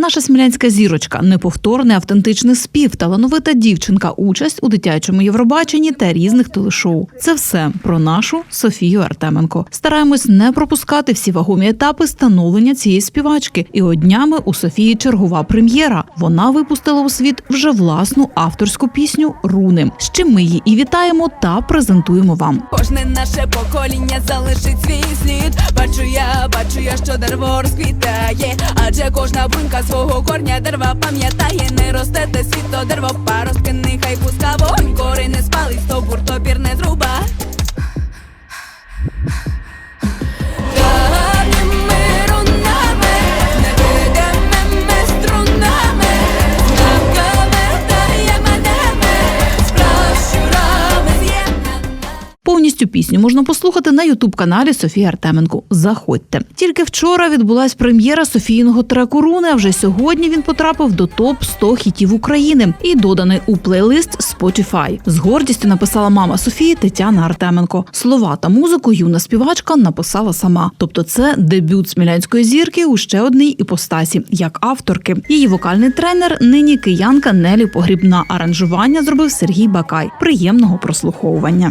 Наша смілянська зірочка, неповторний автентичний спів, талановита дівчинка, участь у дитячому Євробаченні та різних телешоу. Це все про нашу Софію Артеменко. Стараємось не пропускати всі вагомі етапи становлення цієї співачки. І от днями у Софії чергова прем'єра. Вона випустила у світ вже власну авторську пісню Руни. З чим ми її і вітаємо та презентуємо вам. Кожне наше покоління залишить свій слід. Бачу я, бачу я, що дерево розквітає. Адже кожна брунька свого корня дерева пам'ятає. Не росте те світо дерево, паростки нехай пуска вогонь. Повністю пісню можна послухати на ютуб каналі Софії Артеменко. Заходьте. Тільки вчора відбулась прем'єра Софійного треку Руни. А вже сьогодні він потрапив до топ 100 хітів України і доданий у плейлист Spotify. З гордістю написала мама Софії Тетяна Артеменко. Слова та музику юна співачка написала сама. Тобто, це дебют смілянської зірки у ще одній іпостасі як авторки. Її вокальний тренер нині киянка Нелі Погрібна. Аранжування зробив Сергій Бакай. Приємного прослуховування.